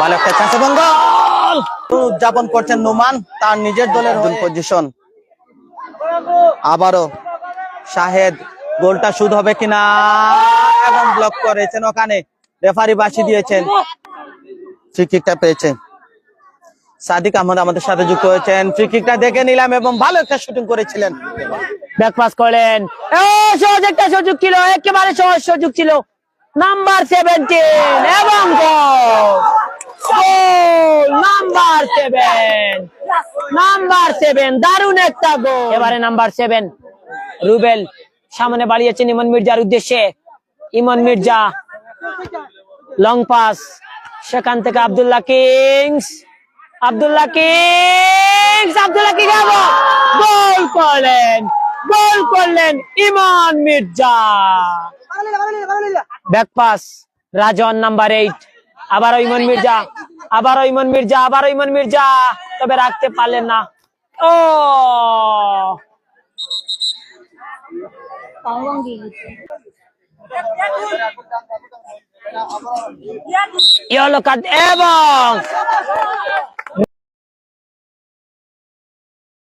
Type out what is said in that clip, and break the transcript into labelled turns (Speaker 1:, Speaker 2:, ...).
Speaker 1: ভালো একটা চাষে এবং গোল উদযাপন করছেন নোমান তার নিজের দলের পজিশন আবারও শাহেদ গোলটা শুধ হবে কিনা? এবং ব্লক করেছেন ওখানে। রেফারি বাসি দিয়েছেন। ফ্রি কিকটা পেয়েছে সাদিক আহমদ আমাদের সাথে যুক্ত হয়েছেন। ফ্রি কিকটা দেখে নিলাম এবং ভালো একটা শুটিং করেছিলেন।
Speaker 2: ব্যাক করলেন। ও সহজ একটা সুযোগ ছিল, একেবারে সহজ সুযোগ ছিল। নাম্বার সেভেন্টিন এবং নাম্বার সেভেন নাম্বার সেভেন দারুণ একটা এবারে নাম্বার সেভেন রুবেল সামনে বাড়িয়েছেন ইমন মির্জার উদ্দেশ্যে। ইমন মির্জা লং পাস সেখান থেকে আব্দুল্লাহ কিংস আব্দুল্লাহ কিংস, আব্দুল্লাহ কি গেল গোল করলেন। গোল করলেন Iman Mirza. Back pass Rajan number eight আবারও ইমন মির্জা আবারও ইমন মির্জা আবারও ইমন মির্জা। তবে রাখতে পারলেন না। ও! এবং